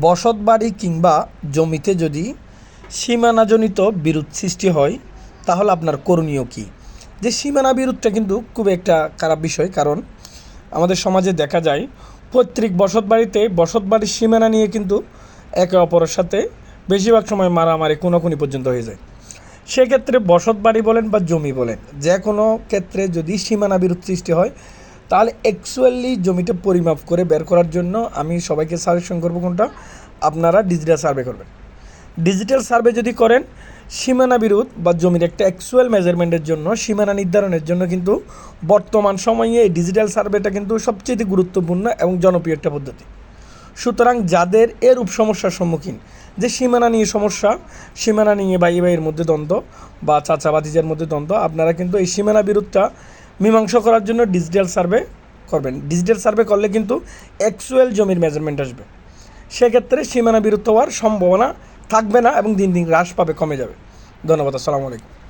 বসত বাড়ি কিংবা জমিতে যদি সীমানাজনিত বিরোধ সৃষ্টি হয়, তাহলে আপনার করণীয় কী? যে সীমানা বিরোধটা কিন্তু খুব একটা খারাপ বিষয়, কারণ আমাদের সমাজে দেখা যায় পৈতৃক বসত বাড়িতে বসত বাড়ির সীমানা নিয়ে কিন্তু একে অপরের সাথে বেশিরভাগ সময় মারামারি কোনোকুনি পর্যন্ত হয়ে যায়। সেক্ষেত্রে বসত বাড়ি বলেন বা জমি বলেন, যে কোনো ক্ষেত্রে যদি সীমানা বিরোধ সৃষ্টি হয় তাহলে অ্যাকচুয়ালি জমিটা পরিমাপ করে বের করার জন্য আমি সবাইকে সাজেশন করব কোনটা? আপনারা ডিজিটাল সার্ভে করবেন। ডিজিটাল সার্ভে যদি করেন, সীমানা বিরোধ বা জমির একটা অ্যাকচুয়াল মেজারমেন্টের জন্য, সীমানা নির্ধারণের জন্য কিন্তু বর্তমান সময়ে এই ডিজিটাল সার্ভেটা কিন্তু সবচেয়ে গুরুত্বপূর্ণ এবং জনপ্রিয় একটা পদ্ধতি। সুতরাং যাদের এরূপ সমস্যার সম্মুখীন, যে সীমানা নিয়ে সমস্যা, সীমানা নিয়ে ভাই ভাইয়ের মধ্যে দ্বন্দ্ব বা চাচা মধ্যে দ্বন্দ্ব, আপনারা কিন্তু এই সীমানা বিরোধটা মীমাংসা করার জন্য ডিজিটাল সার্ভে করবেন। ডিজিটাল সার্ভে করলে কিন্তু অ্যাকচুয়াল জমির মেজারমেন্ট আসবে। সেক্ষেত্রে সীমানা বিরুদ্ধ হওয়ার সম্ভাবনা থাকবে না এবং দিন দিন হ্রাস পাবে, কমে যাবে। ধন্যবাদ, আসসালামু আলাইকুম।